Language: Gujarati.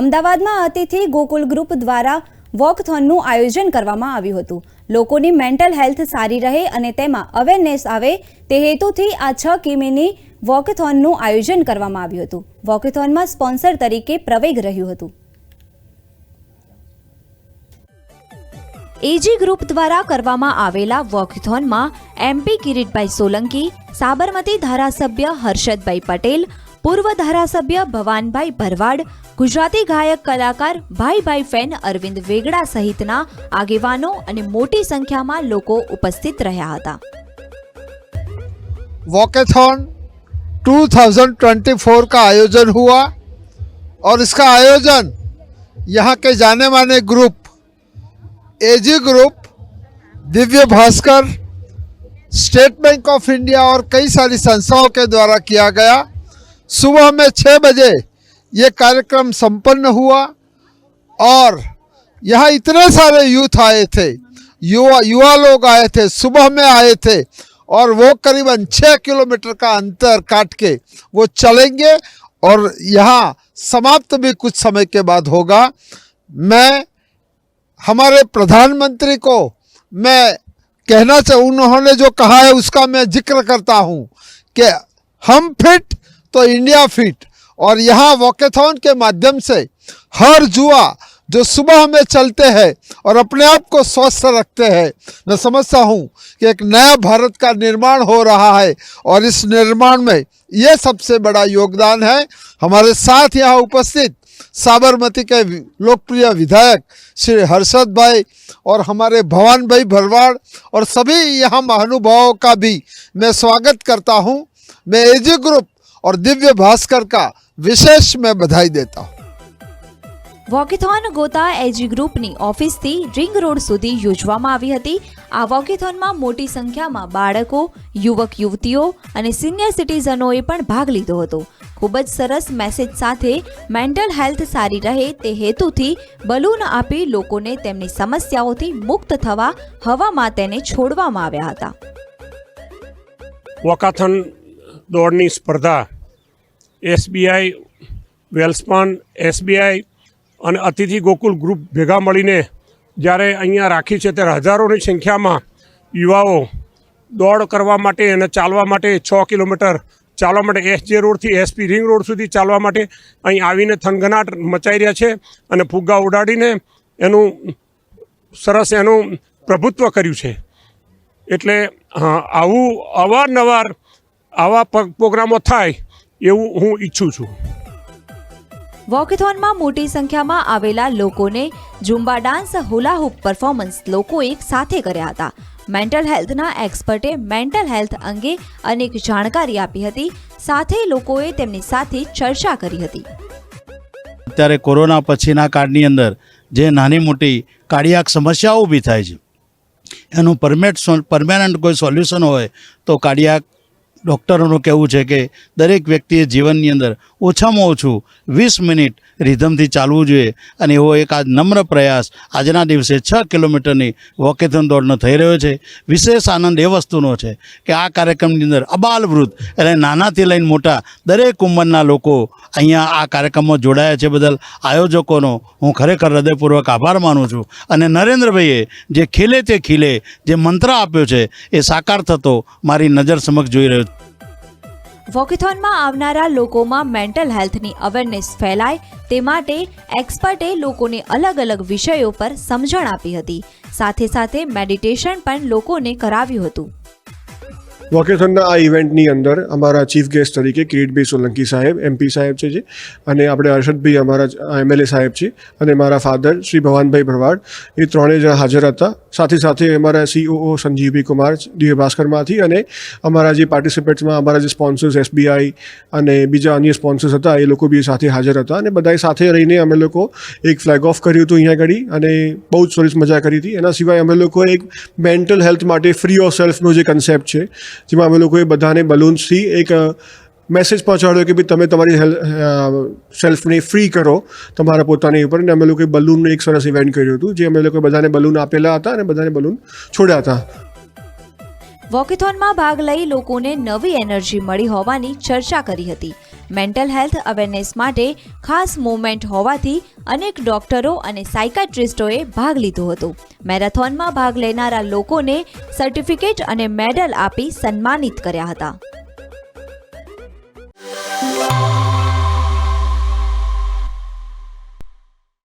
અમદાવાદમાં અતિથિ ગોકુલ ગ્રુપ દ્વારા વોકથોનનું આયોજન કરવામાં આવ્યું હતું. લોકોની મેન્ટલ હેલ્થ સારી રહે અને તેમાં અવેરનેસ આવે તે હેતુથી આ છ કિમીની વોકથોનનું આયોજન કરવામાં આવ્યું હતું. વોકેથોનમાં સ્પોન્સર તરીકે પ્રવેગ રહ્યું હતું. એજી ગ્રુપ દ્વારા કરવામાં આવેલા વોકથોનમાં એમપી કિરીટભાઈ સોલંકી, સાબરમતી ધારાસભ્ય હર્ષદભાઈ પટેલ, પૂર્વ ધારાસભ્ય ભવાનભાઈ ભરવાડ ગુજરાતી ગાયક કલાકાર ભાઈભાઈ ફેન અરવિંદ વેગડા સહિતના આગેવાનો અને મોટી સંખ્યામાં લોકો ઉપસ્થિત રહ્યા હતા वॉकेथॉन 2024 का आयोजन हुआ और इसका आयोजन यहाँ के जाने माने group AG group Divya Bhaskar State Bank of India और कई सारी संस्थाओं के द्वारा किया गया सुबह में छः बजे ये कार्यक्रम संपन्न हुआ और यहाँ इतने सारे यूथ आए थे, युवा युवा लोग आए थे, सुबह में आए थे और वो करीबन छः किलोमीटर का अंतर काट के वो चलेंगे और यहाँ समाप्त भी कुछ समय के बाद होगा। मैं, हमारे प्रधानमंत्री को मैं कहना चाहूँ, उन्होंने जो कहा है उसका मैं ज़िक्र करता हूँ कि हम फिट तो इंडिया फिट और यहाँ वॉकेथॉन के माध्यम से हर जुआ जो सुबह में चलते हैं और अपने आप को स्वस्थ रखते हैं, मैं समझता हूँ कि एक नया भारत का निर्माण हो रहा है और इस निर्माण में ये सबसे बड़ा योगदान है। हमारे साथ यहाँ उपस्थित साबरमती के लोकप्रिय विधायक श्री हर्षद भाई और हमारे भवान भाई भरवाड़ और सभी यहाँ महानुभावों का भी मैं स्वागत करता हूँ। मैं एजी ग्रुप और दिव्य भास्कर का વિશેષ મેં બધાઈ દેતા વોકેથોન ગોતા એજી ગ્રુપની ઓફિસથી રિંગ રોડ સુધી યોજવામાં આવી હતી. આ વોકેથોનમાં મોટી સંખ્યામાં બાળકો યુવક યુવતીઓ અને સિનિયર સિટીઝનોએ પણ ભાગ લીધો હતો. ખૂબ જ સરસ મેસેજ સાથે મેન્ટલ હેલ્થ સારી રહે તે હેતુથી બલૂન આપી લોકોને તેમની સમસ્યાઓથી મુક્ત થવા હવામાં તેને છોડવામાં આવ્યા હતા. વોકાથન દોડની સ્પર્ધા એસબીઆઈ, વેલ્સપન, એસબીઆઈ અને અતિથિ ગોકુલ ગ્રુપ ભેગા મળીને જ્યારે અહીંયા રાખી છે ત્યારે હજારોની સંખ્યામાં યુવાઓ દોડ કરવા માટે અને ચાલવા માટે છ કિલોમીટર ચાલવા માટે એસજે રોડથી એસપી રિંગ રોડ સુધી ચાલવા માટે અહીં આવીને થનગનાટ મચાઈ રહ્યા છે અને ફુગ્ગા ઉડાડીને એનું સરસ એનું પ્રભુત્વ કર્યું છે. એટલે આવું અવારનવાર આવા પ્રોગ્રામો થાય એવું હું ઈચ્છું છું. વોકેથોનમાં મોટી સંખ્યામાં આવેલા લોકોને ઝુંબા ડાન્સ હુલાહુપ પરફોર્મન્સ લોકો એક સાથે કર્યા હતા. મેન્ટલ હેલ્થના એક્સપર્ટે મેન્ટલ હેલ્થ અંગે અનેક જાણકારી આપી હતી. સાથે લોકોએ તેમની સાથે ચર્ચા કરી હતી. અત્યારે કોરોના પછીના કાળની અંદર જે નાની મોટી કાર્ડિયાક સમસ્યાઓ ઊભી થાય છે. એનું પરમેટ પરમેનન્ટ કોઈ સોલ્યુશન હોય તો કાર્ડિયાક ડૉક્ટરોનું કહેવું છે કે દરેક વ્યક્તિએ જીવનની અંદર ઓછામાં ઓછું વીસ મિનિટ રિધમથી ચાલવું જોઈએ. અને એવો એક આ નમ્ર પ્રયાસ આજના દિવસે છ કિલોમીટરની વોકેથોન દોડનો થઈ રહ્યો છે. વિશેષ આનંદ એ વસ્તુનો છે કે આ કાર્યક્રમની અંદર અબાલ વૃદ્ધ એટલે નાનાથી લઈને મોટા દરેક ઉંમરના લોકો અહીંયા આ કાર્યક્રમમાં જોડાયા છે બદલ આયોજકોનો હું ખરેખર હૃદયપૂર્વક આભાર માનું છું. અને નરેન્દ્રભાઈએ જે ખીલે તે ખીલે જે મંત્ર આપ્યો છે એ સાકાર થતો મારી નજર સમક્ષ જોઈ રહ્યો છું. વોકેથોનમાં આવનારા લોકોમાં મેન્ટલ હેલ્થની અવેરનેસ ફેલાય તે માટે એક્સપર્ટે લોકોને અલગ અલગ વિષયો પર સમજણ આપી હતી. સાથે સાથે મેડિટેશન પણ લોકોને કરાવ્યું હતું. વોકેથોનના આ ઇવેન્ટની અંદર અમારા ચીફ ગેસ્ટ તરીકે કિરીટભાઈ સોલંકી સાહેબ એમપી સાહેબ છે જે, અને આપણે હર્ષદભાઈ અમારા એમએલએ સાહેબ છે, અને મારા ફાધર શ્રી ભવાનભાઈ ભરવાડ, એ ત્રણેય જણા હાજર હતા. સાથે સાથે અમારા સીઓઓ સંજીવભાઈ કુમાર દિવ્ય ભાસ્કરમાંથી અને અમારા જે પાર્ટિસિપેટ્સમાં અમારા જે સ્પોન્સર્સ એસબીઆઈ અને બીજા અન્ય સ્પોન્સર્સ હતા, એ લોકો બી સાથે હાજર હતા અને બધાએ સાથે રહીને અમે લોકો એક ફ્લેગ ઓફ કર્યું હતું અહીંયા ઘડી અને બહુ જ સરસ મજા કરી હતી. એના સિવાય અમે લોકો એક મેન્ટલ હેલ્થ માટે ફ્રી ઓફ સેલ્ફનો જે કન્સેપ્ટ છે જેમાં અમે લોકોએ બધાને બલૂન્સથી એક મેસેજ પહોંચાડ્યો કે ભાઈ તમે તમારી સેલ્ફને ફ્રી કરો તમારા પોતાની ઉપર. અને અમે લોકોએ બલૂનનું એક સરસ ઇવેન્ટ કર્યું હતું, જે અમે લોકોએ બધાને બલૂન આપેલા હતા અને બધાને બલૂન છોડ્યા હતા. વોકેથોનમાં ભાગ લઈ લોકોને નવી એનર્જી મળી હોવાની ચર્ચા કરી હતી. મેન્ટલ હેલ્થ અવેરનેસ માટે ખાસ મુવમેન્ટ હોવાથી અનેક ડોક્ટરો અને સાયકાટ્રિસ્ટોએ ભાગ લીધો હતો. મેરેથોનમાં ભાગ લેનારા લોકોને સર્ટિફિકેટ અને મેડલ આપી સન્માનિત કર્યા હતા.